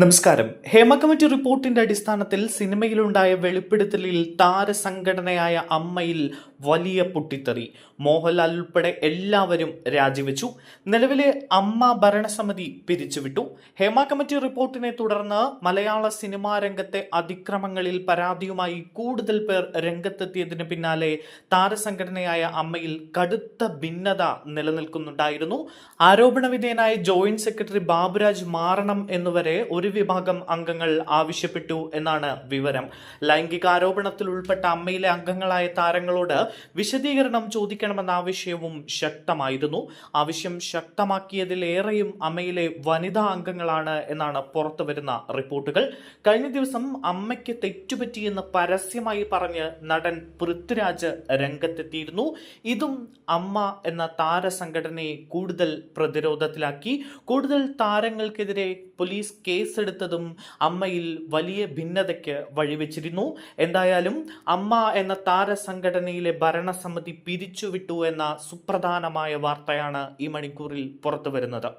നമസ്കാരം. ഹേമ കമ്മിറ്റി റിപ്പോർട്ടിന്റെ അടിസ്ഥാനത്തിൽ സിനിമയിലുണ്ടായ വെളിപ്പെടുത്തലിൽ താരസംഘടനയായ അമ്മയിൽ വലിയ പൊട്ടിത്തെറി. മോഹൻലാൽ ഉൾപ്പെടെ എല്ലാവരും രാജിവെച്ചു. നിലവിലെ അമ്മ ഭരണസമിതി പിരിച്ചുവിട്ടു. ഹേമ കമ്മിറ്റി റിപ്പോർട്ടിനെ തുടർന്ന് മലയാള സിനിമാ രംഗത്തെ അതിക്രമങ്ങളിൽ പരാതിയുമായി കൂടുതൽ പേർ രംഗത്തെത്തിയതിന് പിന്നാലെ താരസംഘടനയായ അമ്മയിൽ കടുത്ത ഭിന്നത നിലനിൽക്കുന്നുണ്ടായിരുന്നു. ആരോപണ വിധേയനായ ജോയിന്റ് സെക്രട്ടറി ബാബുരാജ് മാറണം എന്നുവരെ ഒരു വിഭാഗം അംഗങ്ങൾ ആവശ്യപ്പെട്ടു എന്നാണ് വിവരം. ലൈംഗികാരോപണത്തിൽ ഉൾപ്പെട്ട അമ്മയിലെ അംഗങ്ങളായ താരങ്ങളോട് വിശദീകരണം ചോദിക്കണമെന്ന ആവശ്യവും ശക്തമായിരുന്നു. ആവശ്യം ശക്തമാക്കിയതിലേറെയും അമ്മയിലെ വനിതാ അംഗങ്ങളാണ് എന്നാണ് പുറത്തുവരുന്ന റിപ്പോർട്ടുകൾ. കഴിഞ്ഞ ദിവസം അമ്മയ്ക്ക് തെറ്റുപറ്റിയെന്ന് പരസ്യമായി പറഞ്ഞ് നടൻ പൃഥ്വിരാജ് രംഗത്തെത്തിയിരുന്നു. ഇതും അമ്മ എന്ന താരസംഘടനയെ കൂടുതൽ പ്രതിരോധത്തിലാക്കി. കൂടുതൽ താരങ്ങൾക്കെതിരെ പോലീസ് കേസെടുത്തതും അമ്മയിൽ വലിയ ഭിന്നതയ്ക്ക് വഴിവെച്ചിരുന്നു. എന്തായാലും അമ്മ എന്ന താരസംഘടനയിലെ ഭരണസമിതി പിരിച്ചുവിട്ടു എന്ന സുപ്രധാനമായ വാർത്തയാണ് ഈ മണിക്കൂറിൽ പുറത്തു വരുന്നത്